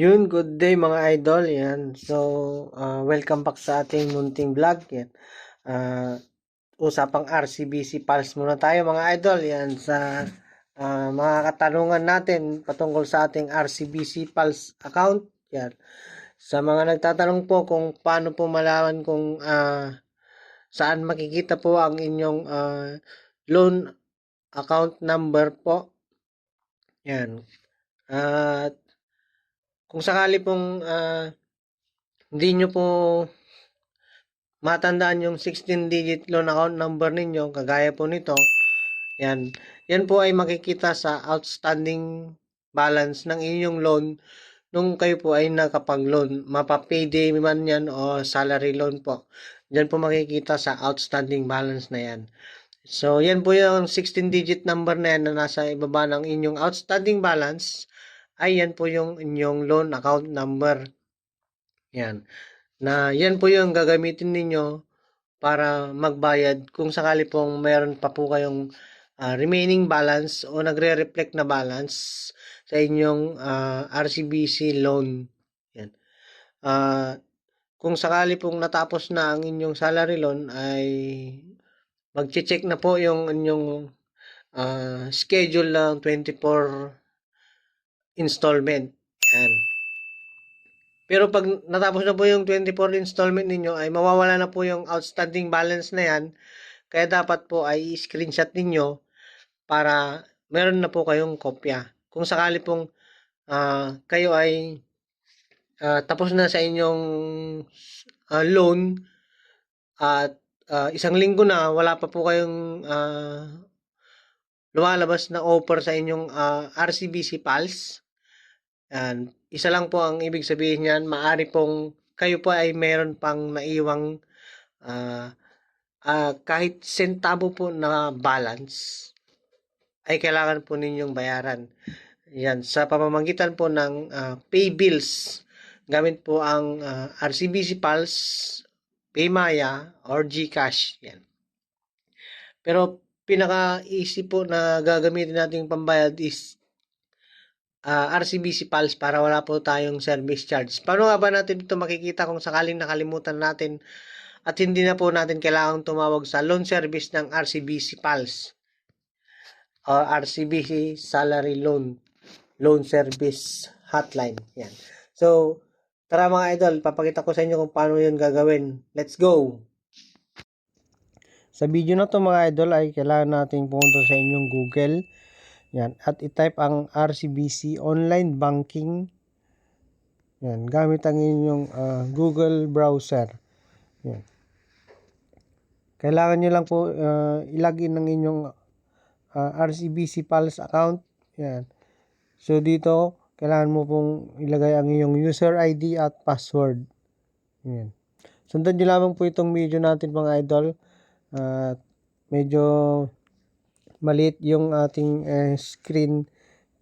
Yun, good day mga idol. Yan. So, ah, welcome back sa ating munting vlog. Yan. Ah, usapang RCBC Pulse muna tayo mga idol. Yan sa ah, mga katanungan natin patungkol sa ating RCBC Pulse account. Yan. Sa mga nagtatanong po kung paano po malaman kung ah, saan makikita po ang inyong ah, loan account number po. Yan. At kung sakali pong ah, hindi nyo po matandaan yung 16-digit loan account number ninyo, kagaya po nito, yan, yan po ay makikita sa outstanding balance ng inyong loan nung kayo po ay nakapag-loan. Mapa-payday man yan o salary loan po. Diyan po makikita sa outstanding balance na yan. So, yan po yung 16-digit number na yan na nasa ibaba ng inyong outstanding balance ay yan po yung inyong loan account number. Yan. Na yan po yung gagamitin ninyo para magbayad kung sakali pong meron pa po kayong ah, remaining balance o nagre-reflect na balance sa inyong ah, RCBC loan. Yan. Ah, kung sakali pong natapos na ang inyong salary loan ay magche-check na po yung inyong ah, schedule ng 24 installment. Yan. Pero pag natapos na po yung 24 installment ninyo ay mawawala na po yung outstanding balance na yan. Kaya dapat po ay screenshot ninyo para meron na po kayong kopya. Kung sakali pong ah, kayo ay ah, tapos na sa inyong ah, loan at ah, isang linggo na wala pa po kayong ah, lumalabas na offer sa inyong ah, RCBC Pulse. Yan. Isa lang po ang ibig sabihin niyan, maari pong kayo po ay meron pang naiwang ah, ah, kahit sentabo po na balance ay kailangan po ninyong bayaran. Yan, sa pamamagitan po ng ah, pay bills, gamit po ang ah, RCBC Pulse, Paymaya, or GCash. Yan. Pero pinaka-easy po na gagamitin nating pambayad is ah, RCBC Pulse para wala po tayong service charge. Paano nga ba natin ito makikita kung sakaling nakalimutan natin at hindi na po natin kailangang tumawag sa loan service ng RCBC Pulse or RCBC Salary Loan Loan Service Hotline. Yan. So, tara mga idol, papakita ko sa inyo kung paano yun gagawin. Let's go! Sa video na to mga idol ay kailangan nating pumunta sa inyong Google. Yan. At i-type ang RCBC Online Banking. Yan. Gamit ang inyong ah, Google browser. Yan. Kailangan nyo lang po ah, ilagin ng inyong ah, RCBC Pulse account. Yan. So dito, kailangan mo pong ilagay ang iyong user ID at password. Yan. Sundan nyo lamang po itong video natin mga idol. At medyo maliit yung ating eh, screen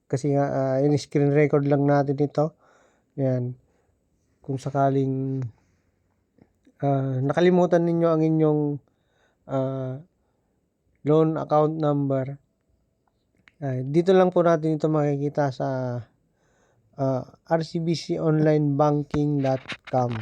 kasi nga ah, in screen record lang natin ito. Yan. Kung sakaling ah, nakalimutan ninyo ang inyong ah, loan account number. Ay, dito lang po natin ito makikita sa ah, rcbconlinebanking.com.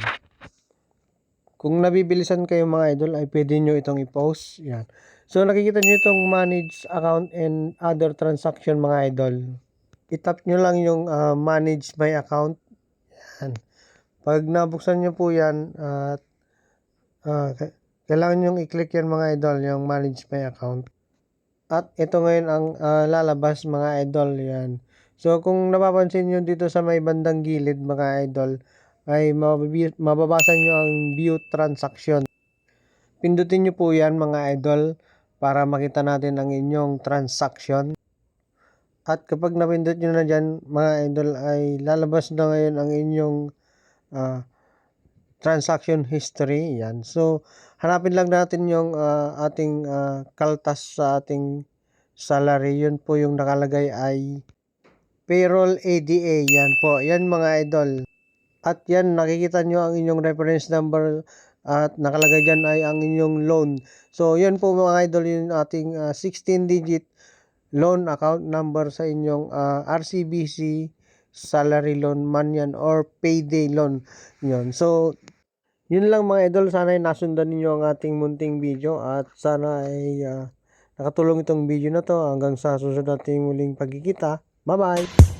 Kung nabibilisan kayo mga idol ay pwede nyo itong i-post. Yan. So nakikita nyo itong manage account and other transaction mga idol. I-tap nyo lang yung ah, manage my account. Yan. Pag nabuksan nyo po yan at ah, ka- kailangan nyo i-click yan mga idol yung manage my account. At ito ngayon ang ah, lalabas mga idol yan. So kung napapansin nyo dito sa may bandang gilid mga idol ay mababasa nyo ang view transaction. Pindutin nyo po yan mga idol para makita natin ang inyong transaction. At kapag napindot nyo na dyan mga idol ay lalabas na ngayon ang inyong ah, transaction history. Yan. So hanapin lang natin yung ah, ating ah, kaltas sa ating salary. Yun po yung nakalagay ay payroll ADA. Yan po. Yan mga idol. At yan, nakikita nyo ang inyong reference number at nakalagay dyan ay ang inyong loan. So, yan po mga idol yung ating 16-digit loan account number sa inyong ah, RCBC salary loan man yan or payday loan. Yon so yun lang mga idol. Sana ay nasundan ninyo ang ating munting video at sana ay ah, nakatulong itong video na to. Hanggang sa susunod nating muling pagkikita. Bye bye